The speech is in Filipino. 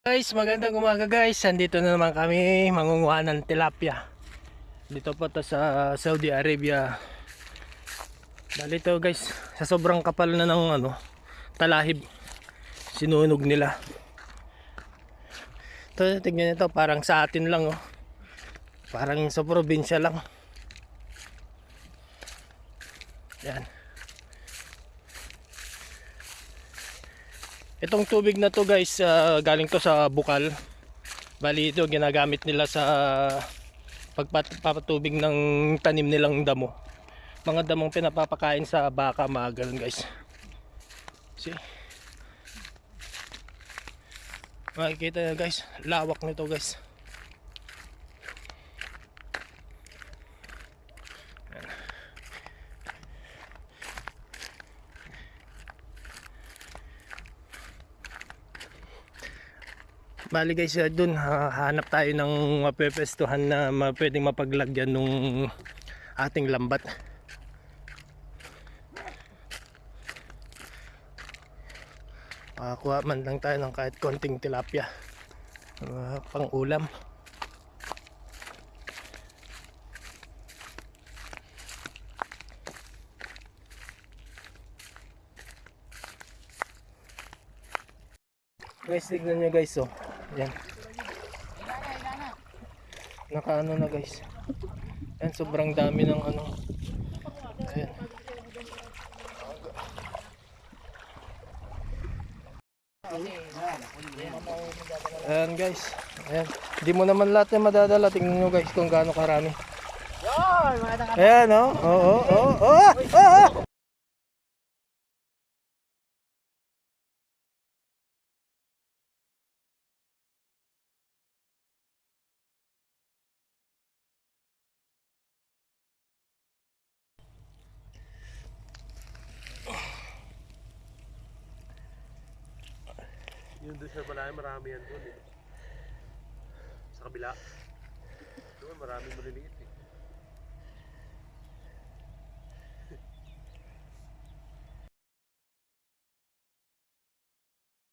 Guys, magandang umaga guys. Andito na naman kami mangunguha ng tilapia. Dito po to sa Saudi Arabia. Dito guys, sa sobrang kapal na ng ano, talahib. Sinunog nila. Ito, tignan nito, parang sa atin lang oh. Parang sa probinsya lang. Yan. Itong tubig na to guys, ah, galing to sa bukal. Bali ito ginagamit nila sa pagpapatubig ng tanim nilang damo. Mga damong pinapapakain sa baka, mga ganun guys. See? Makikita nyo guys, lawak nito guys. Bali guys, uh, dun ha- hanap tayo ng mapepestuhan na ma- pwedeng mapaglagyan nung ating lambat. Pakakuha man lang tayo ng kahit konting tilapia. Uh, pang ulam. Guys, tignan nyo guys oh. Yan. Nakaano na guys. Yan, sobrang dami ng ano. Ayan. Ayan guys. Ayan. Hindi mo naman lahat yan madadala. Tingnan nyo guys kung gaano karami. Ayan oh. Oo, oo, oo. Oh, oh, oh. Yung doon sa malayo, marami yan doon eh. Sa kabila. Doon, marami maliliit eh.